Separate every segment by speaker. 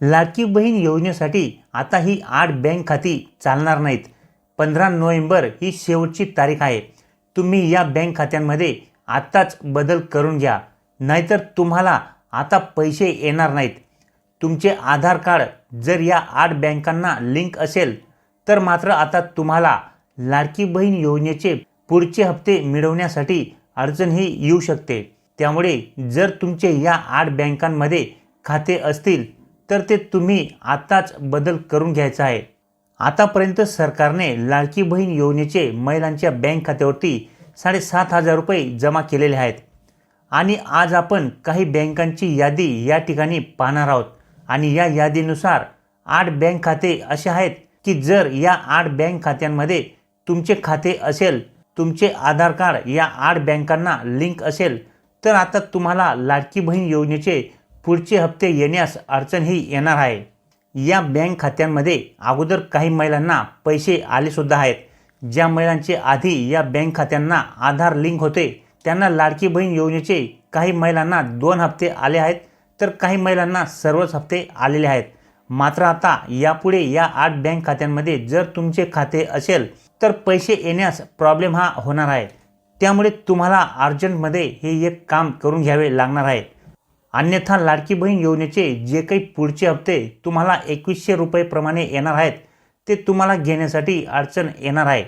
Speaker 1: लाडकी बहीण योजनेसाठी आता ही आठ बँक खाती चालणार नाहीत. पंधरा नोव्हेंबर ही शेवटची तारीख आहे. तुम्ही या बँक खात्यांमध्ये आत्ताच बदल करून घ्या. नाहीतर तुम्हाला आता पैसे येणार नाहीत. तुमचे आधार कार्ड जर या आठ बँकांना लिंक असेल तर मात्र आता तुम्हाला लाडकी बहीण योजनेचे पुढचे हप्ते मिळवण्यासाठी अडचणही येऊ शकते. त्यामुळे जर तुमचे या आठ बँकांमध्ये खाते असतील तर ते तुम्ही आत्ताच बदल करून घ्यायचा आहे. आतापर्यंत सरकारने लाडकी बहीण योजनेचे महिलांच्या बँक खात्यावरती साडेसात हजार रुपये जमा केलेले आहेत. आणि आज आपण काही बँकांची यादी या ठिकाणी पाहणार आहोत. आणि या यादीनुसार आठ बँक खाते असे आहेत की जर या आठ बँक खात्यांमध्ये तुमचे खाते असेल तुमचे आधार कार्ड या आठ बँकांना लिंक असेल तर आता तुम्हाला लाडकी बहीण योजनेचे पुढचे हप्ते येण्यास अडचणही येणार आहे. या बँक खात्यांमध्ये अगोदर काही महिलांना पैसे आलेसुद्धा आहेत. ज्या महिलांचे आधी या बँक खात्यांना आधार लिंक होते त्यांना लाडकी बहीण योजनेचे काही महिलांना दोन हप्ते आले आहेत तर काही महिलांना सर्वच हप्ते आलेले आहेत. मात्र आता यापुढे या आठ बँक खात्यांमध्ये जर तुमचे खाते असेल तर पैसे येण्यास प्रॉब्लेम हा होणार आहे. त्यामुळे तुम्हाला अर्जंटमध्ये हे एक काम करून घ्यावे लागणार आहे. अन्यथा लाडकी बहीण योजनेचे जे काही पुढचे हप्ते तुम्हाला एकवीसशे रुपयेप्रमाणे येणार आहेत ते तुम्हाला घेण्यासाठी अडचण येणार आहे.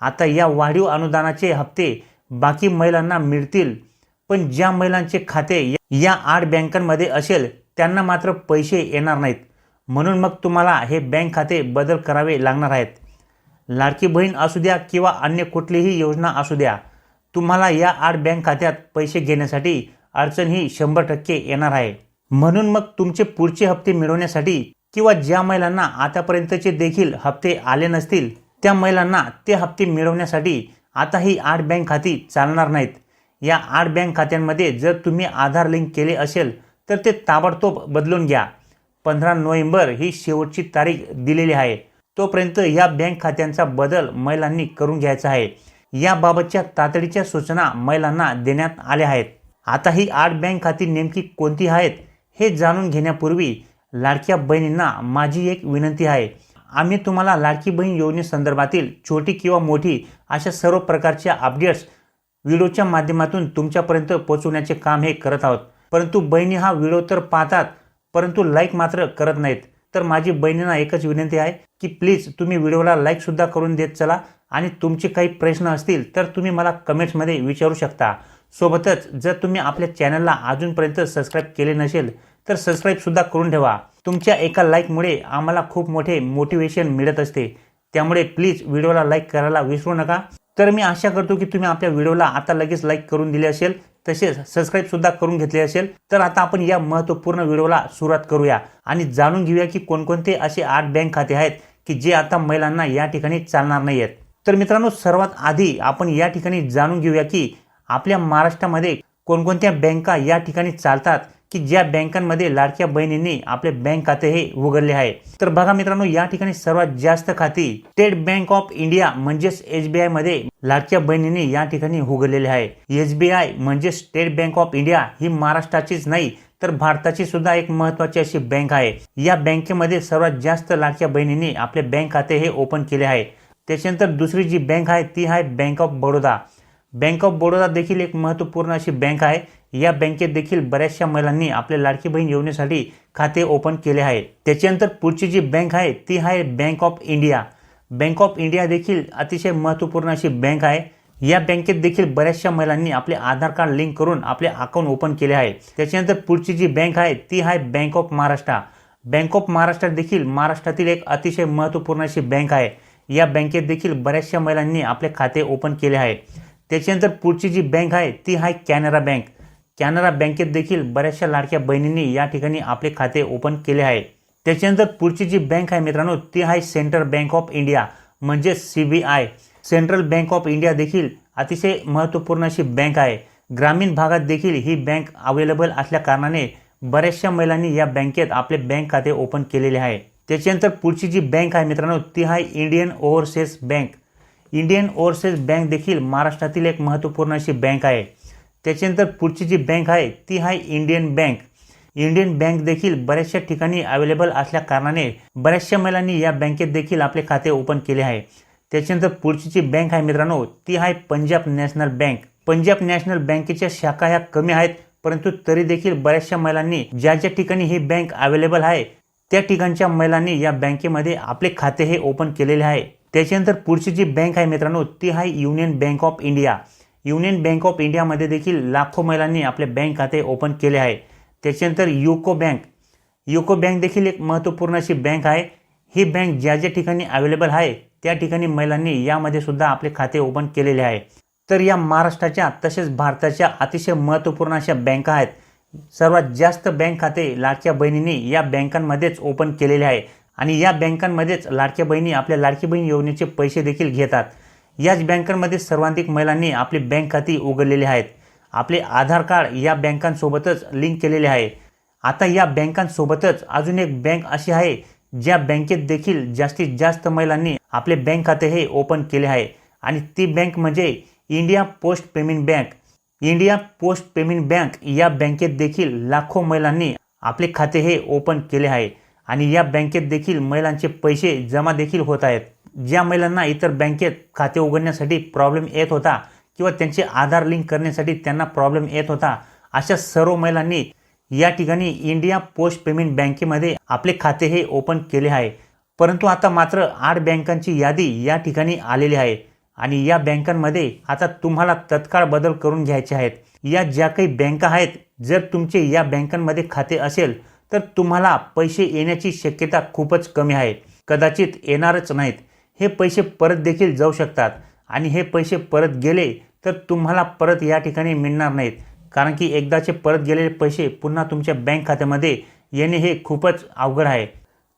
Speaker 1: आता या वाढीव अनुदानाचे हप्ते बाकी महिलांना मिळतील पण ज्या महिलांचे खाते या आठ बँकांमध्ये असेल त्यांना मात्र पैसे येणार नाहीत. म्हणून मग तुम्हाला हे बँक खाते बदल करावे लागणार आहेत. लाडकी बहीण असू द्या किंवा अन्य कुठलीही योजना असू द्या तुम्हाला या आठ बँक खात्यात पैसे घेण्यासाठी अडचण ही शंभर टक्के येणार आहे. म्हणून मग तुमचे पुढचे हप्ते मिळवण्यासाठी किंवा ज्या महिलांना आतापर्यंतचे देखील हप्ते आले नसतील त्या महिलांना ते हप्ते मिळवण्यासाठी आता ही आठ बँक खाती चालणार नाहीत. या आठ बँक खात्यांमध्ये जर तुम्ही आधार लिंक केले असेल तर ते ताबडतोब बदलून घ्या. पंधरा नोव्हेंबर ही शेवटची तारीख दिलेली आहे. तोपर्यंत या बँक खात्यांचा बदल महिलांनी करून घ्यायचा आहे. याबाबतच्या तातडीच्या सूचना महिलांना देण्यात आल्या आहेत. आता ही आठ बँक खाती नेमकी कोणती आहेत हे जाणून घेण्यापूर्वी लाडक्या बहिणींना माझी एक विनंती आहे. आम्ही तुम्हाला लाडकी बहीण योजनेसंदर्भातील छोटी किंवा मोठी अशा सर्व प्रकारच्या अपडेट्स व्हिडिओच्या माध्यमातून तुमच्यापर्यंत पोहोचवण्याचे काम हे करत आहोत. परंतु बहिणी हा व्हिडिओ तर पाहतात परंतु लाईक मात्र करत नाहीत. तर माझी बहिणींना एकच विनंती आहे की प्लीज तुम्ही व्हिडिओला लाईकसुद्धा करून देत चला आणि तुमचे काही प्रश्न असतील तर तुम्ही मला कमेंट्समध्ये विचारू शकता. सोबतच जर तुम्ही आपल्या चॅनलला अजूनपर्यंत सबस्क्राईब केले नसेल तर सबस्क्राईबसुद्धा करून ठेवा. तुमच्या एका लाईकमुळे आम्हाला खूप मोठे मोटिवेशन मिळत असते. त्यामुळे प्लीज व्हिडिओला लाईक करायला विसरू नका. तर मी आशा करतो की तुम्ही आपल्या व्हिडिओला आता लगेच लाईक करून दिले असेल तसेच सबस्क्राईबसुद्धा करून घेतले असेल. तर आता आपण या महत्त्वपूर्ण व्हिडिओला सुरुवात करूया आणि जाणून घेऊया की कोणकोणते असे आठ बँक खाते आहेत की जे आता महिलांना या ठिकाणी चालणार नाही आहेत तर मित्रांनो सर्वात आधी आपण या ठिकाणी जाणून घेऊया की आपल्या महाराष्ट्रामध्ये कोणकोणत्या बँका या ठिकाणी चालतात की ज्या बँकांमध्ये लाडक्या बहिणींनी आपले बँक खाते हे उघडले आहे? तर बघा मित्रांनो या ठिकाणी सर्वात जास्त खाती स्टेट बँक ऑफ इंडिया म्हणजेच एसबीआयमध्ये लाडक्या बहिणींनी या ठिकाणी उघडलेले आहे. एसबीआय म्हणजे स्टेट बँक ऑफ इंडिया ही महाराष्ट्राचीच नाही तर भारताची सुद्धा एक महत्वाची अशी बँक आहे. या बँकेमध्ये सर्वात जास्त लाडक्या बहिणींनी आपले बँक खाते हे ओपन केले आहे. त्याच्यानंतर दुसरी जी बँक आहे ती आहे Bank of Baroda Bank of Baroda देखील एक महत्त्वपूर्ण अशी बँक आहे. या बँकेत देखील बऱ्याचशा महिलांनी आपल्या लाडकी बहीण योजनेसाठी खाते ओपन केले आहे. त्याच्यानंतर पुढची जी बँक आहे ती आहे Bank of India Bank of India देखील अतिशय महत्त्वपूर्ण अशी बँक आहे. या बँकेत देखील बऱ्याचशा महिलांनी आपले आधार कार्ड लिंक करून आपले अकाउंट ओपन केले आहे. त्याच्यानंतर पुढची जी बँक आहे ती आहे Bank of Maharashtra Bank of Maharashtra देखील महाराष्ट्रातील एक अतिशय महत्त्वपूर्ण अशी बँक आहे. या बँकेत देखील बऱ्याचशा महिलांनी आपले खाते ओपन केले आहे. त्याच्यानंतर पुढची जी बँक आहे ती आहे कॅनरा बँक कॅनरा बँकेत देखील बऱ्याचशा लाडक्या बहिणींनी या ठिकाणी आपले खाते ओपन केले आहे. त्याच्यानंतर पुढची जी बँक आहे मित्रांनो ती आहे सेंट्रल बँक ऑफ इंडिया म्हणजे C B I Central Bank of India देखील अतिशय महत्त्वपूर्ण अशी बँक आहे. ग्रामीण भागात देखील ही बँक अवेलेबल असल्या कारणाने बऱ्याचशा महिलांनी या बँकेत आपले बँक खाते ओपन केलेले आहे. त्याच्यानंतर पुढची जी बँक आहे मित्रांनो ती आहे Indian Overseas Bank Indian Overseas Bank देखील महाराष्ट्रातील एक महत्त्वपूर्ण अशी बँक आहे. त्याच्यानंतर पुढची जी बँक आहे ती आहे इंडियन बँक. इंडियन बँक देखील बऱ्याचशा ठिकाणी अवेलेबल असल्या कारणाने बऱ्याचशा महिलांनी या बँकेत देखील आपले खाते ओपन केले आहे. त्याच्यानंतर पुढची जी बँक आहे मित्रांनो ती आहे Punjab National Bank. Punjab National बँकेच्या शाखा ह्या कमी आहेत परंतु तरी देखील बऱ्याचशा महिलांनी ज्या ज्या ठिकाणी ही बँक अवेलेबल आहे त्या ठिकाणच्या महिलांनी या बँकेमध्ये आपले खाते हे ओपन केलेले आहे. त्याच्यानंतर पुढची जी बँक आहे मित्रांनो ती आहे Union Bank of India. Union Bank of इंडियामध्ये देखील लाखो महिलांनी आपले बँक खाते ओपन केले आहे. त्याच्यानंतर युको बँक. युको बँक देखील एक महत्त्वपूर्ण अशी बँक आहे. ही बँक ज्या ज्या ठिकाणी अवेलेबल आहे त्या ठिकाणी महिलांनी यामध्ये सुद्धा आपले खाते ओपन केलेले आहे. तर या महाराष्ट्राच्या तसेच भारताच्या अतिशय महत्त्वपूर्ण अशा बँका आहेत. सर्वात जास्त बँक खाते लाडक्या बहिणींनी या बँकांमध्येच ओपन केलेले आहे. आणि या बँकांमध्येच लाडक्या बहिणी आपल्या लाडकी बहीण योजनेचे पैसे देखील घेतात. याच बँकांमध्ये सर्वाधिक महिलांनी आपली बँक खाती उघडलेली आहेत. आपले आधार कार्ड या बँकांसोबतच लिंक केलेले आहे. आता या बँकांसोबतच अजून एक बँक अशी आहे ज्या बँकेत देखील जास्तीत जास्त महिलांनी आपले बँक खाते हे ओपन केले आहे. आणि ती बँक म्हणजे India Post Payment Bank. India Post Payment Bank या बँकेत देखील लाखो महिलांनी आपले खाते हे ओपन केले आहे. आणि या बँकेत देखील महिलांचे पैसे जमा देखील होत आहेत. ज्या महिलांना इतर बँकेत खाते उघडण्यासाठी प्रॉब्लेम येत होता किंवा त्यांचे आधार लिंक करण्यासाठी त्यांना प्रॉब्लेम येत होता अशा सर्व महिलांनी या ठिकाणी इंडिया पोस्ट पेमेंट बँकेमध्ये आपले खाते हे ओपन केले आहे. परंतु आता मात्र आठ बँकांची यादी या ठिकाणी आलेली आहे आणि या बँकांमध्ये आता तुम्हाला तत्काळ बदल करून घ्यायचे आहेत. या ज्या काही बँका आहेत जर तुमचे या बँकांमध्ये खाते असेल तर तुम्हाला पैसे येण्याची शक्यता खूपच कमी आहे. कदाचित येणारच नाहीत. हे पैसे परत देखील जाऊ शकतात. आणि हे पैसे परत गेले तर तुम्हाला परत या ठिकाणी मिळणार नाहीत. कारण की एकदाचे परत गेलेले पैसे पुन्हा तुमच्या बँक खात्यामध्ये येणे हे खूपच अवघड आहे.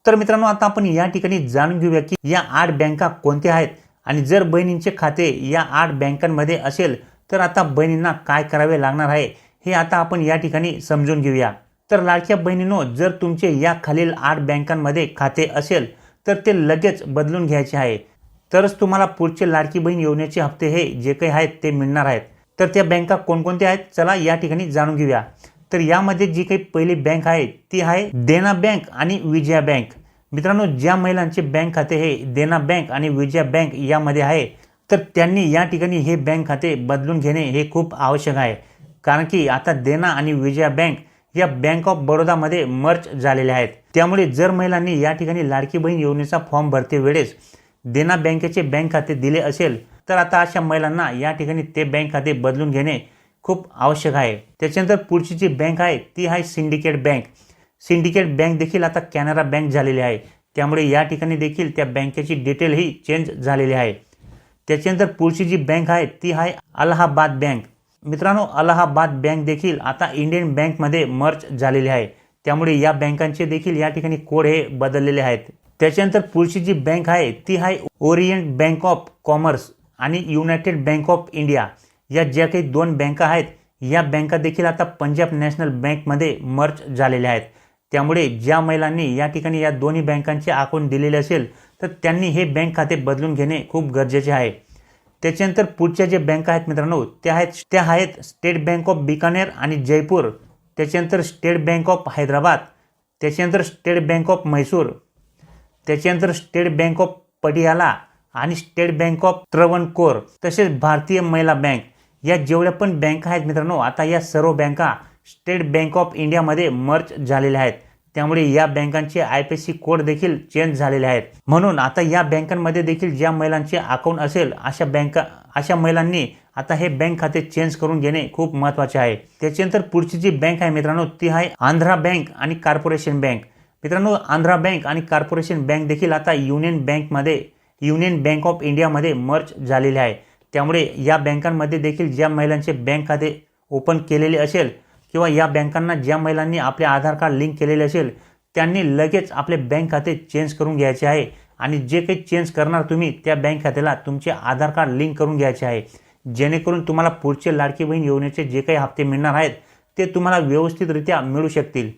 Speaker 1: तर मित्रांनो आता आपण या ठिकाणी जाणून घेऊया की या आठ बँका कोणत्या आहेत? आणि जर बहिणींचे खाते या आठ बँकांमध्ये असेल तर आता बहिणींना काय करावे लागणार आहे? हे आता आपण या ठिकाणी समजून घेऊया. तर लाडक्या बहिणींनो जर तुमचे या खालील आठ बँकांमध्ये खाते असेल तर ते लगेच बदलून घ्यायचे आहे. तरच तुम्हाला पुढचे लाडकी बहीण योजनेचे हप्ते हे जे काही आहेत ते मिळणार आहेत. तर त्या बँका कोणकोणत्या आहेत चला या ठिकाणी जाणून घेऊया. तर यामध्ये जी काही पहिली बँक आहे ती आहे देना बँक आणि विजया बँक. मित्रांनो ज्या महिलांचे बँक खाते हे देना बँक आणि विजया बँक यामध्ये आहे तर त्यांनी या ठिकाणी हे बँक खाते बदलून घेणे हे खूप आवश्यक आहे. कारण की आता देना आणि विजया बँक या बँक ऑफ बडोदामध्ये मर्च झालेल्या आहेत. त्यामुळे जर महिलांनी या ठिकाणी लाडकी बहीण योजनेचा फॉर्म भरते वेळेस देना बँकेचे बँक खाते दिले असेल तर आता अशा महिलांना या ठिकाणी ते बँक खाते बदलून घेणे खूप आवश्यक आहे. त्याच्यानंतर पुढची जी बँक आहे ती आहे सिंडिकेट बँक. सिंडिकेट बँक देखील आता कॅनरा बँक झालेली आहे. त्यामुळे या ठिकाणी देखील त्या बँकेची डिटेल ही चेंज झालेली आहे. त्याच्यानंतर पुढची जी बँक आहे ती आहे अलाहाबाद बँक. मित्रांनो अलाहाबाद बँक देखील आता इंडियन बँकमध्ये मर्च झालेली आहे. त्यामुळे या बँकांचे देखील या ठिकाणी कोड हे बदललेले आहेत. त्याच्यानंतर पुढची जी बँक आहे ती आहे ओरिएंट बँक ऑफ कॉमर्स आणि युनायटेड बँक ऑफ इंडिया. या ज्या काही दोन बँका आहेत या बँका देखील आता पंजाब नॅशनल बँकमध्ये मर्च झालेल्या आहेत. त्यामुळे ज्या महिलांनी या ठिकाणी या दोन्ही बँकांचे अकाउंट दिलेले असेल तर त्यांनी हे बँक खाते बदलून घेणे खूप गरजेचे आहे. त्याच्यानंतर पुढच्या जे बँका आहेत मित्रांनो त्या आहेत त्या आहेत स्टेट बँक ऑफ बिकानेर आणि जयपूर त्याच्यानंतर स्टेट बँक ऑफ हैदराबाद त्याच्यानंतर स्टेट बँक ऑफ म्हैसूर त्याच्यानंतर स्टेट बँक ऑफ पटियाला आणि स्टेट बँक ऑफ त्रवणकोर तसेच भारतीय महिला बँक या जेवढ्या पण बँका आहेत मित्रांनो आता या सर्व बँका स्टेट बँक ऑफ इंडियामध्ये मर्ज झालेल्या आहेत. त्यामुळे या बँकांचे आय पी सी कोड देखील चेंज झालेले आहेत. म्हणून आता या बँकांमध्ये देखील ज्या महिलांचे अकाउंट असेल अशा बँका अशा महिलांनी आता हे बँक खाते चेंज करून घेणे खूप महत्त्वाचे आहे. त्याच्यानंतर पुढची जी बँक आहे मित्रांनो ती आहे आंध्रा बँक आणि कॉर्पोरेशन बँक. मित्रांनो आंध्रा बँक आणि कॉर्पोरेशन बँक देखील आता युनियन बँकमध्ये युनियन बँक ऑफ इंडियामध्ये मर्ज झालेले आहे. त्यामुळे या बँकांमध्ये देखील ज्या महिलांचे बँक खाते ओपन केलेले असेल किंवा या बँकांना ज्या महिलांनी आपले आधार कार्ड लिंक केलेले असेल त्यांनी लगेच आपले बँक खाते चेंज करून घ्यायचे आहे. आणि जे काही चेंज करणार तुम्ही त्या बँक खात्याला तुमचे आधार कार्ड लिंक करून घ्यायचे आहे. जेणेकरून तुम्हाला पुढचे लाडकी बहीण योजनेचे जे काही हप्ते मिळणार आहेत ते तुम्हाला व्यवस्थितरित्या मिळू शकतील.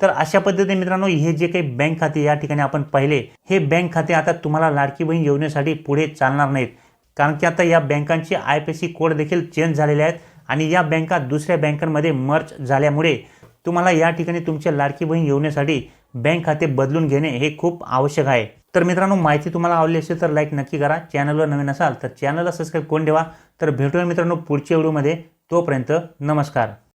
Speaker 1: तर अशा पद्धतीने मित्रांनो हे जे काही बँक खाते या ठिकाणी आपण पाहिले हे बँक खाते आता तुम्हाला लाडकी बहीण योजनेसाठी पुढे चालणार नाहीत. कारण की आता या बँकांचे आय पी सी कोड देखील चेंज झालेले आहेत. आणि या बँका दुसऱ्या बँकांमध्ये मर्च झाल्यामुळे तुम्हाला या ठिकाणी तुमच्या लाडकी बहीण येण्यासाठी बँक खाते बदलून घेणे हे खूप आवश्यक आहे. तर मित्रांनो माहिती तुम्हाला आवडली असेल तर लाईक नक्की करा. चॅनलवर नवीन असाल तर चॅनलला सबस्क्राईब करून ठेवा. तर भेटूया मित्रांनो पुढच्या व्हिडिओमध्ये तोपर्यंत नमस्कार.